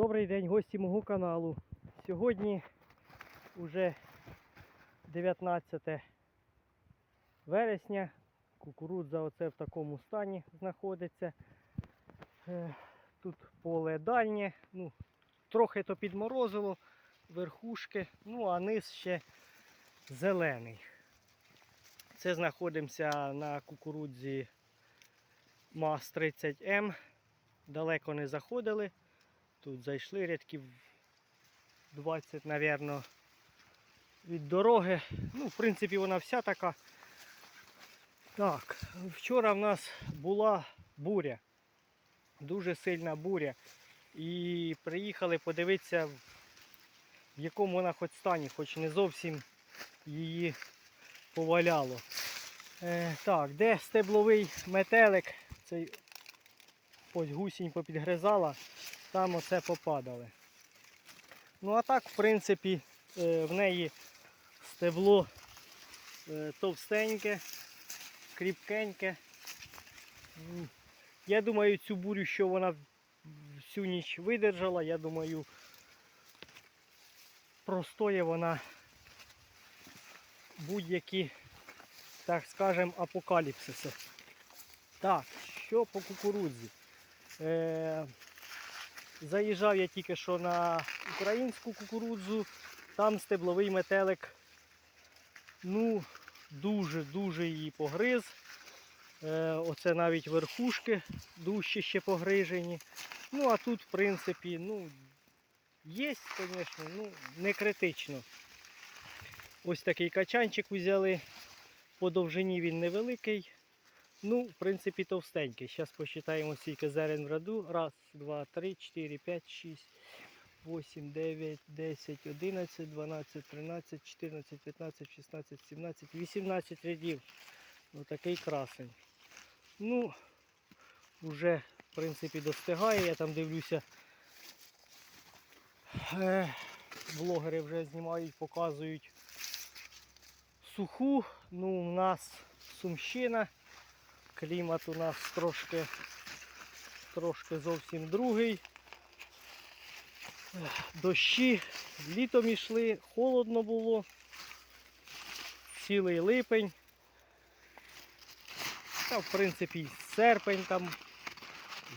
Добрий день, гості мого каналу. Сьогодні вже 19 вересня. Кукурудза оце в такому стані знаходиться. Е, Тут поле дальнє, ну, трохи то підморозило, верхушки, ну а низ ще зелений. Це знаходимося на кукурудзі МАЗ 30М. Далеко не заходили. Тут зайшли рядків 20, мабуть, від дороги. Ну, в принципі, вона вся така. Так, вчора в нас була буря. Дуже сильна буря. І приїхали подивитися, в якому вона хоч стані, хоч не зовсім її поваляло. Е, так, де стебловий метелик? Цей ось гусінь попідгризала, там оце попадали. Ну а так, в принципі, е, в неї стебло е, товстеньке, кріпкеньке. Я думаю, цю бурю, що вона всю ніч видержала, я думаю, простоє вона будь-які, так скажем, апокаліпсиси. Так, що по кукурудзі? Е, заїжджав я тільки що на українську кукурудзу, там стебловий метелик ну, дуже-дуже її погриз. Е, оце навіть верхушки дужче ще погрижені. Ну, а тут, в принципі, ну, є, звісно, ну, не критично. Ось такий качанчик взяли. По довжині він невеликий. Ну, в принципі, товстенький. Зараз посчитаємо скільки зерен в раду. Раз, два, три, чотири, п'ять, шість, вісім, дев'ять, десять, одинадцять, дванадцять, тринадцять, чотирнадцять, п'ятнадцять, шістнадцять, сімнадцять, вісімнадцять рядів. Ось такий красень. Ну, вже, в принципі, достигає. Я там дивлюся. Е, блогери вже знімають, показують суху. Ну, у нас Сумщина. Клімат у нас трошки, трошки зовсім другий. Дощі літом йшли, холодно було. Цілий липень. Та, в принципі, серпень там,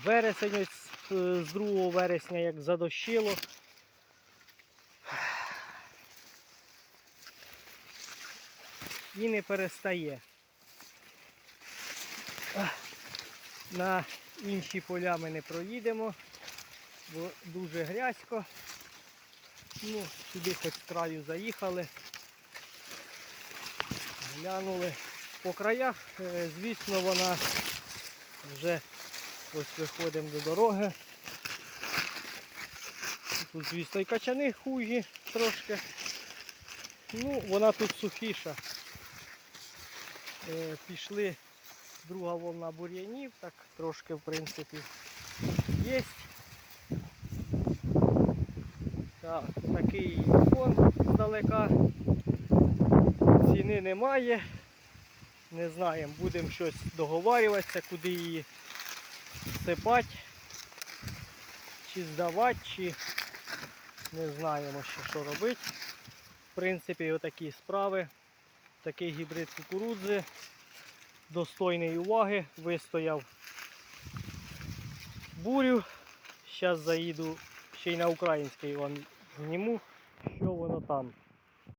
вересень ось е, з 2 вересня, як задощило. І не перестає. На інші поля ми не проїдемо, бо дуже грязько. Ну, сюди хоч з краю заїхали. Глянули по краях, е, звісно, вона вже ось виходимо до дороги. Тут, звісно, і качани хужі трошки. Ну, вона тут сухіша. Е, Пішли друга волна бур'янів, так трошки в принципі є. Так, такий фон здалека. Ціни немає. Не знаємо, будемо щось договарюватися, куди її сипати, чи здавати, чи не знаємо ще що робити. В принципі, отакі справи. Такий гібрид кукурудзи достойний уваги, вистояв бурю. Зараз заїду ще й на український вам зніму, що воно там.